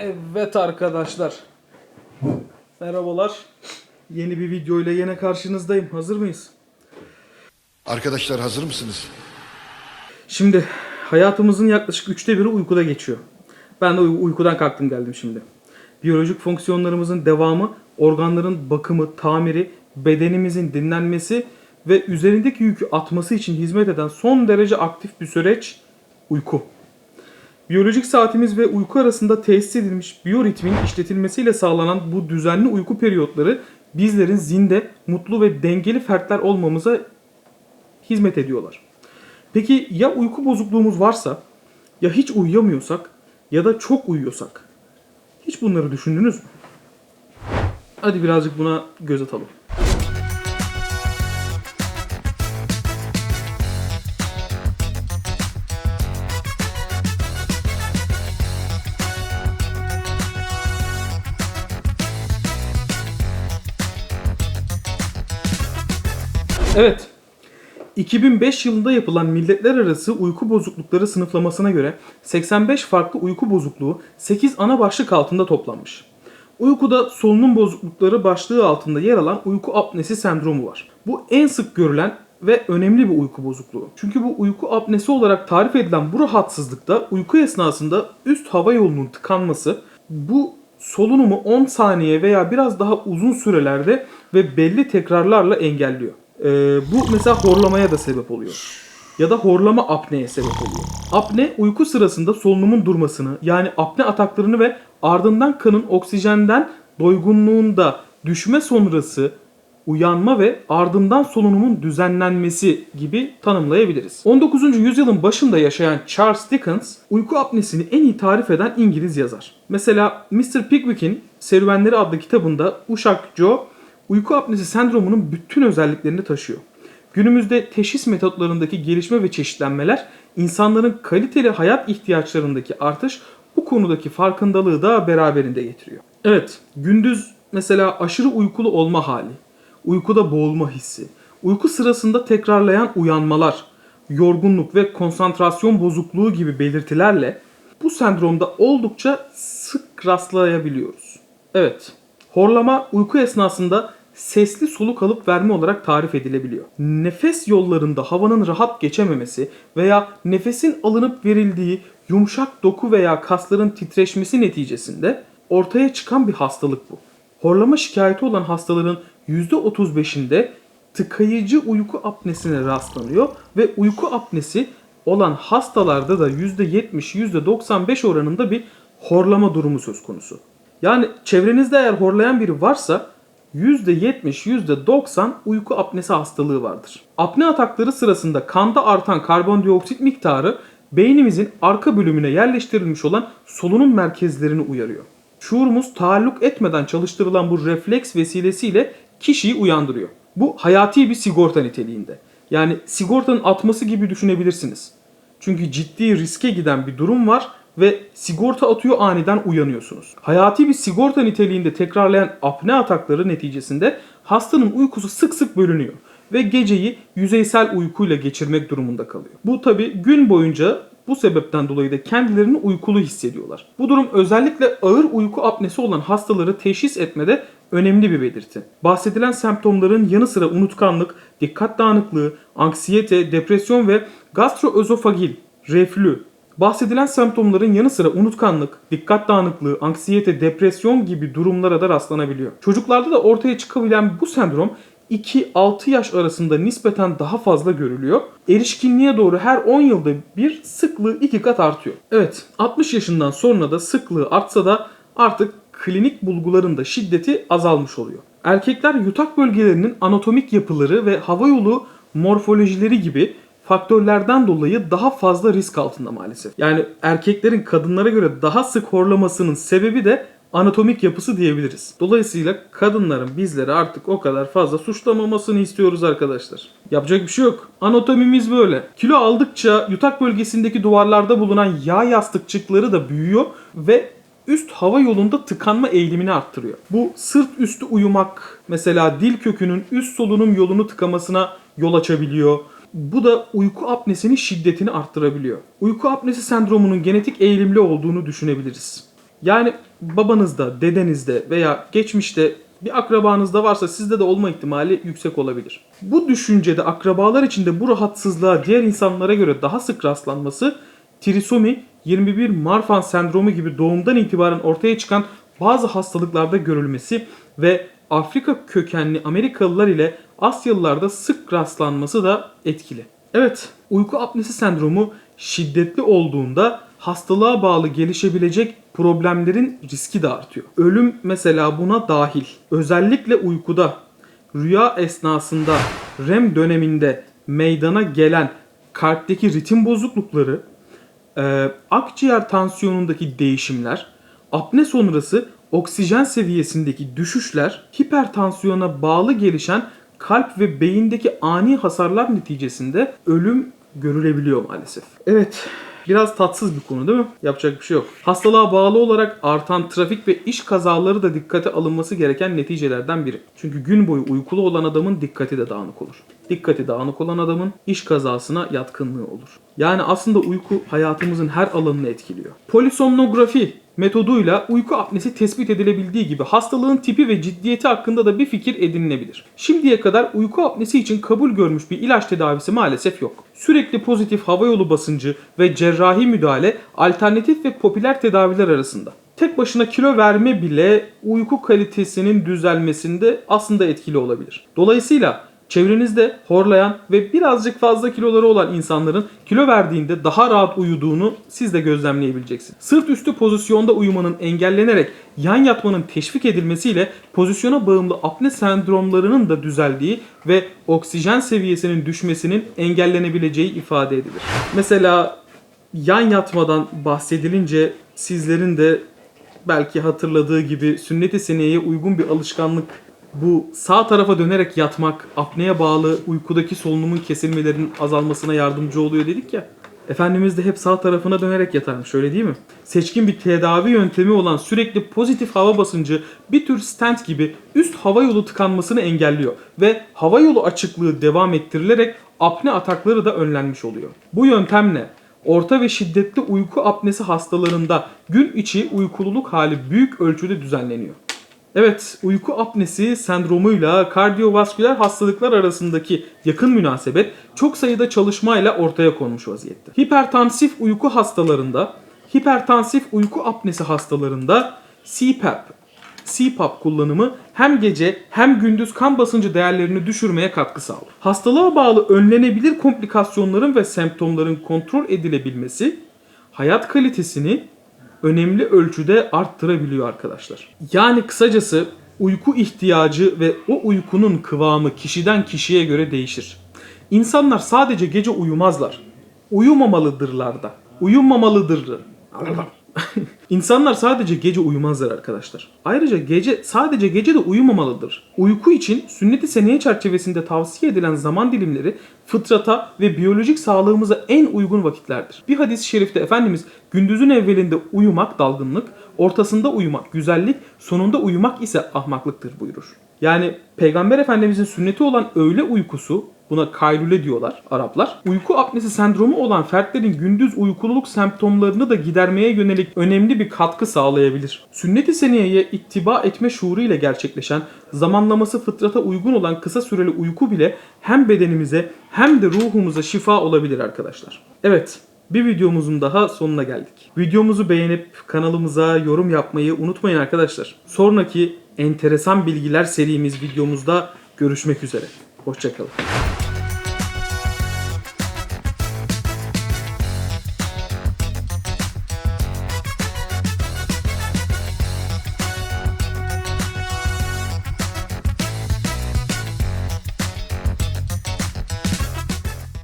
Evet arkadaşlar. Merhabalar. Yeni bir video ile yine karşınızdayım. Hazır mıyız? Arkadaşlar hazır mısınız? Şimdi hayatımızın yaklaşık üçte biri uykuda geçiyor. Ben de uy- uykudan kalktım geldim şimdi. Biyolojik fonksiyonlarımızın devamı, organların bakımı, tamiri, bedenimizin dinlenmesi ve üzerindeki yükü atması için hizmet eden son derece aktif bir süreç uyku. Biyolojik saatimiz ve uyku arasında tesis edilmiş biyoritmin işletilmesiyle sağlanan bu düzenli uyku periyotları bizlerin zinde, mutlu ve dengeli fertler olmamıza hizmet ediyorlar. Peki ya uyku bozukluğumuz varsa, ya hiç uyuyamıyorsak ya da çok uyuyorsak? Hiç bunları düşündünüz mü? Hadi birazcık buna göz atalım. Evet. 2005 yılında yapılan Milletler Arası Uyku Bozuklukları sınıflamasına göre 85 farklı uyku bozukluğu 8 ana başlık altında toplanmış. Uykuda solunum bozuklukları başlığı altında yer alan uyku apnesi sendromu var. Bu en sık görülen ve önemli bir uyku bozukluğu. Çünkü bu uyku apnesi olarak tarif edilen bu rahatsızlıkta uyku esnasında üst hava yolunun tıkanması bu solunumu 10 saniye veya biraz daha uzun sürelerde ve belli tekrarlarla engelliyor. Ee, bu mesela horlamaya da sebep oluyor. Ya da horlama apneye sebep oluyor. Apne uyku sırasında solunumun durmasını yani apne ataklarını ve ardından kanın oksijenden doygunluğunda düşme sonrası uyanma ve ardından solunumun düzenlenmesi gibi tanımlayabiliriz. 19. yüzyılın başında yaşayan Charles Dickens uyku apnesini en iyi tarif eden İngiliz yazar. Mesela Mr. Pickwick'in Serüvenleri adlı kitabında Uşak Joe uyku apnesi sendromunun bütün özelliklerini taşıyor. Günümüzde teşhis metotlarındaki gelişme ve çeşitlenmeler insanların kaliteli hayat ihtiyaçlarındaki artış bu konudaki farkındalığı da beraberinde getiriyor. Evet, gündüz mesela aşırı uykulu olma hali, uykuda boğulma hissi, uyku sırasında tekrarlayan uyanmalar, yorgunluk ve konsantrasyon bozukluğu gibi belirtilerle bu sendromda oldukça sık rastlayabiliyoruz. Evet, horlama uyku esnasında sesli soluk alıp verme olarak tarif edilebiliyor. Nefes yollarında havanın rahat geçememesi veya nefesin alınıp verildiği yumuşak doku veya kasların titreşmesi neticesinde ortaya çıkan bir hastalık bu. Horlama şikayeti olan hastaların %35'inde tıkayıcı uyku apnesine rastlanıyor ve uyku apnesi olan hastalarda da %70-%95 oranında bir horlama durumu söz konusu. Yani çevrenizde eğer horlayan biri varsa %70-%90 uyku apnesi hastalığı vardır. Apne atakları sırasında kanda artan karbondioksit miktarı beynimizin arka bölümüne yerleştirilmiş olan solunum merkezlerini uyarıyor. Şuurumuz taalluk etmeden çalıştırılan bu refleks vesilesiyle kişiyi uyandırıyor. Bu hayati bir sigorta niteliğinde. Yani sigortanın atması gibi düşünebilirsiniz. Çünkü ciddi riske giden bir durum var ve sigorta atıyor aniden uyanıyorsunuz. Hayati bir sigorta niteliğinde tekrarlayan apne atakları neticesinde hastanın uykusu sık sık bölünüyor ve geceyi yüzeysel uykuyla geçirmek durumunda kalıyor. Bu tabi gün boyunca bu sebepten dolayı da kendilerini uykulu hissediyorlar. Bu durum özellikle ağır uyku apnesi olan hastaları teşhis etmede önemli bir belirti. Bahsedilen semptomların yanı sıra unutkanlık, dikkat dağınıklığı, anksiyete, depresyon ve gastroözofagil, reflü, Bahsedilen semptomların yanı sıra unutkanlık, dikkat dağınıklığı, anksiyete, depresyon gibi durumlara da rastlanabiliyor. Çocuklarda da ortaya çıkabilen bu sendrom 2-6 yaş arasında nispeten daha fazla görülüyor. Erişkinliğe doğru her 10 yılda bir sıklığı 2 kat artıyor. Evet 60 yaşından sonra da sıklığı artsa da artık klinik bulguların da şiddeti azalmış oluyor. Erkekler yutak bölgelerinin anatomik yapıları ve havayolu morfolojileri gibi faktörlerden dolayı daha fazla risk altında maalesef. Yani erkeklerin kadınlara göre daha sık horlamasının sebebi de anatomik yapısı diyebiliriz. Dolayısıyla kadınların bizleri artık o kadar fazla suçlamamasını istiyoruz arkadaşlar. Yapacak bir şey yok. Anatomimiz böyle. Kilo aldıkça yutak bölgesindeki duvarlarda bulunan yağ yastıkçıkları da büyüyor ve üst hava yolunda tıkanma eğilimini arttırıyor. Bu sırt üstü uyumak mesela dil kökünün üst solunum yolunu tıkamasına yol açabiliyor. Bu da uyku apnesinin şiddetini arttırabiliyor. Uyku apnesi sendromunun genetik eğilimli olduğunu düşünebiliriz. Yani babanızda, dedenizde veya geçmişte bir akrabanızda varsa sizde de olma ihtimali yüksek olabilir. Bu düşüncede akrabalar içinde bu rahatsızlığa diğer insanlara göre daha sık rastlanması trisomi 21 Marfan sendromu gibi doğumdan itibaren ortaya çıkan bazı hastalıklarda görülmesi ve Afrika kökenli Amerikalılar ile Asyalılarda sık rastlanması da etkili. Evet, uyku apnesi sendromu şiddetli olduğunda hastalığa bağlı gelişebilecek problemlerin riski de artıyor. Ölüm mesela buna dahil. Özellikle uykuda, rüya esnasında, REM döneminde meydana gelen kalpteki ritim bozuklukları, e, akciğer tansiyonundaki değişimler, apne sonrası oksijen seviyesindeki düşüşler, hipertansiyona bağlı gelişen kalp ve beyindeki ani hasarlar neticesinde ölüm görülebiliyor maalesef. Evet, biraz tatsız bir konu değil mi? Yapacak bir şey yok. Hastalığa bağlı olarak artan trafik ve iş kazaları da dikkate alınması gereken neticelerden biri. Çünkü gün boyu uykulu olan adamın dikkati de dağınık olur. Dikkati dağınık olan adamın iş kazasına yatkınlığı olur. Yani aslında uyku hayatımızın her alanını etkiliyor. Polisomnografi metoduyla uyku apnesi tespit edilebildiği gibi hastalığın tipi ve ciddiyeti hakkında da bir fikir edinilebilir. Şimdiye kadar uyku apnesi için kabul görmüş bir ilaç tedavisi maalesef yok. Sürekli pozitif havayolu basıncı ve cerrahi müdahale alternatif ve popüler tedaviler arasında. Tek başına kilo verme bile uyku kalitesinin düzelmesinde aslında etkili olabilir. Dolayısıyla Çevrenizde horlayan ve birazcık fazla kiloları olan insanların kilo verdiğinde daha rahat uyuduğunu siz de gözlemleyebileceksiniz. Sırt üstü pozisyonda uyumanın engellenerek yan yatmanın teşvik edilmesiyle pozisyona bağımlı apne sendromlarının da düzeldiği ve oksijen seviyesinin düşmesinin engellenebileceği ifade edilir. Mesela yan yatmadan bahsedilince sizlerin de belki hatırladığı gibi sünnet-i seniyeye uygun bir alışkanlık bu sağ tarafa dönerek yatmak apneye bağlı uykudaki solunumun kesilmelerinin azalmasına yardımcı oluyor dedik ya. Efendimiz de hep sağ tarafına dönerek yatarmış öyle değil mi? Seçkin bir tedavi yöntemi olan sürekli pozitif hava basıncı bir tür stent gibi üst hava yolu tıkanmasını engelliyor ve hava yolu açıklığı devam ettirilerek apne atakları da önlenmiş oluyor. Bu yöntemle orta ve şiddetli uyku apnesi hastalarında gün içi uykululuk hali büyük ölçüde düzenleniyor. Evet, uyku apnesi sendromuyla kardiyovasküler hastalıklar arasındaki yakın münasebet çok sayıda çalışmayla ortaya konmuş vaziyette. Hipertansif uyku hastalarında, hipertansif uyku apnesi hastalarında CPAP, CPAP kullanımı hem gece hem gündüz kan basıncı değerlerini düşürmeye katkı sağlar. Hastalığa bağlı önlenebilir komplikasyonların ve semptomların kontrol edilebilmesi hayat kalitesini önemli ölçüde arttırabiliyor arkadaşlar. Yani kısacası uyku ihtiyacı ve o uykunun kıvamı kişiden kişiye göre değişir. İnsanlar sadece gece uyumazlar. Uyumamalıdırlar da. Uyumamalıdır. İnsanlar sadece gece uyumazlar arkadaşlar. Ayrıca gece sadece gece de uyumamalıdır. Uyku için sünnet-i seneye çerçevesinde tavsiye edilen zaman dilimleri fıtrata ve biyolojik sağlığımıza en uygun vakitlerdir. Bir hadis-i şerifte Efendimiz gündüzün evvelinde uyumak dalgınlık, ortasında uyumak güzellik, sonunda uyumak ise ahmaklıktır buyurur. Yani Peygamber Efendimizin sünneti olan öğle uykusu Buna kaylule diyorlar Araplar. Uyku apnesi sendromu olan fertlerin gündüz uykululuk semptomlarını da gidermeye yönelik önemli bir katkı sağlayabilir. Sünnet-i seniyeye ittiba etme şuuru ile gerçekleşen, zamanlaması fıtrata uygun olan kısa süreli uyku bile hem bedenimize hem de ruhumuza şifa olabilir arkadaşlar. Evet, bir videomuzun daha sonuna geldik. Videomuzu beğenip kanalımıza yorum yapmayı unutmayın arkadaşlar. Sonraki enteresan bilgiler serimiz videomuzda görüşmek üzere. Hoşçakalın.